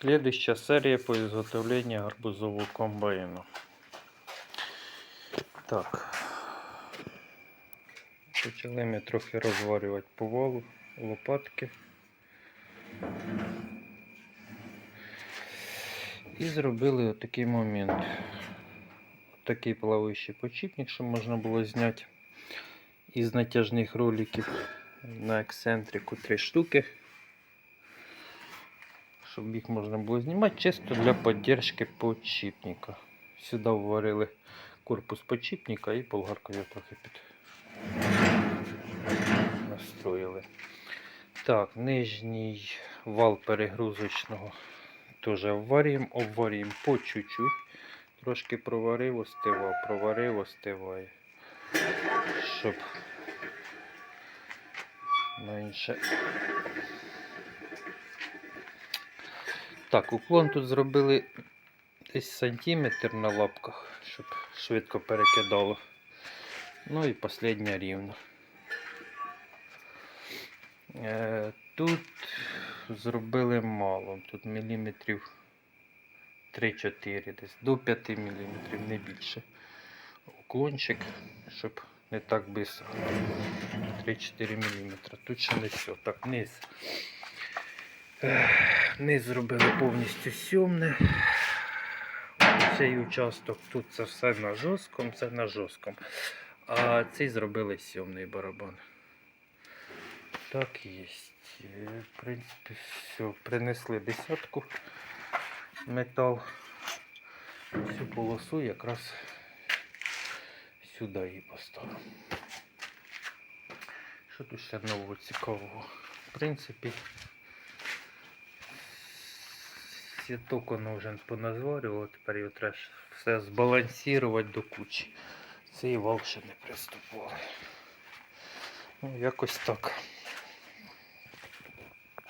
Следующая серія по изготовлению гарбузового комбайну. Так. Почали ми трохи розварювати по валу лопатки. І зробили отакий момент. Такий плаваючий почіпник, що можна було зняти із натяжних роликів на ексцентрику три штуки. Щоб їх можна було знімати чисто для підтримки подшипника. Сюди вварили корпус подшипника і болгаркою трохи під настроїли. Так, нижній вал перегрузочного теж обварюємо, обварюємо по чуть-чуть. Трошки проварив, остивав, проварив, остиває. Щоб менше. Так, уклон тут зробили десь сантиметр на лапках, щоб швидко перекидало. Ну і последня рівно. Е, тут зробили мало, тут міліметрів 3-4, десь до 5 міліметрів, не більше. Уклончик, щоб не так швидко. 3-4 мм. Тут ще не все. Так, низ. Низ зробили повністю сьомне. Цей участок тут це все на жорсткому, це на жорсткому. А цей зробили сьомний барабан. Так є. Е, В принципі, все. Принесли десятку метал. Цю полосу якраз сюди її поставив. Що тут ще нового цікавого? В принципі, сіток нужен по поназварювало, тепер його треба все збалансувати до кучі. Цей вал ще не приступав. Ну, якось так.